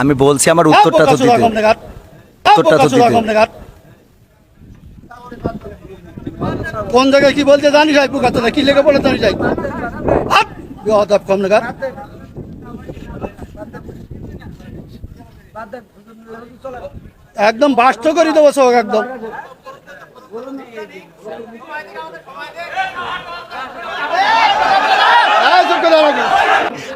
আমি বলছি আমার উত্তরটা তো দিতে। উত্তরটা তো দিতে। কোন জায়গায় কি বলতে জানি যাই পুকাতে কি লেগে বলে জানি যাই। বেয়াদব কম নাগাদ একদম বাস্ত করে দেবো সব একদম।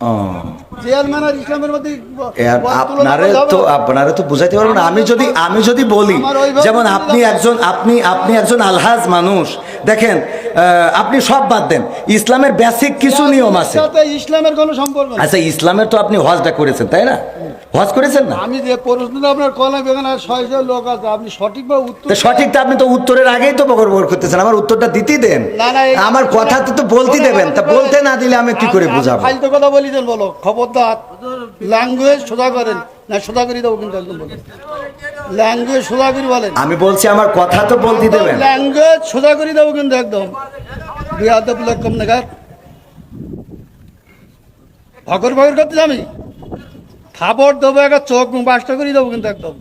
ও, চেয়ারম্যান আর ইসলামের মধ্যে এর তুলনা আপনারে তো আপনারে তো বুঝাইতে পারব আমি যদি আমি যদি বলি যেমন আপনি একজন আপনি আপনি একজন আলহাজ মানুষ। দেখেন আহ, আপনি সব বাদ দেন। ইসলামের বেসিক কিছু নিয়ম আছে। ইসলামের কোনো সম্পর্ক আচ্ছা ইসলামের তো আপনি হজটা করেছেন তাই না? হজ করেছেন না? আমি যে প্রশ্নটা আপনার কলাম এখানে ছয় ছয় লোক আছে আপনি সঠিকভাবে উত্তর সঠিক তো আপনি তো উত্তরের আগেই তো বকর বকর করতেছেন আমার উত্তরটা দিতেই দেন। আমার কথা তো বলতে দেবেন তা বলতে না দিলে আমি কি করে বুঝাবো? ফাইলতে কথা বলি দেন বলো খবরদার। ল্যাঙ্গুয়েজ সোজা করেন। না সোজা করে দেবো কিন্তু একদম ল্যাঙ্গুয়েজ সোজা করে বলেন। আমি বলছি আমার কথা তো বলতে দেবেন। ল্যাঙ্গুয়েজ সোজা করে দেবো কিন্তু একদম। বিয়াদব লোক কম নাগার। ভগর ভগর করতে আমি থাপড় দেবো একটা চোখ বাসটা করে দেবো কিন্তু একদম।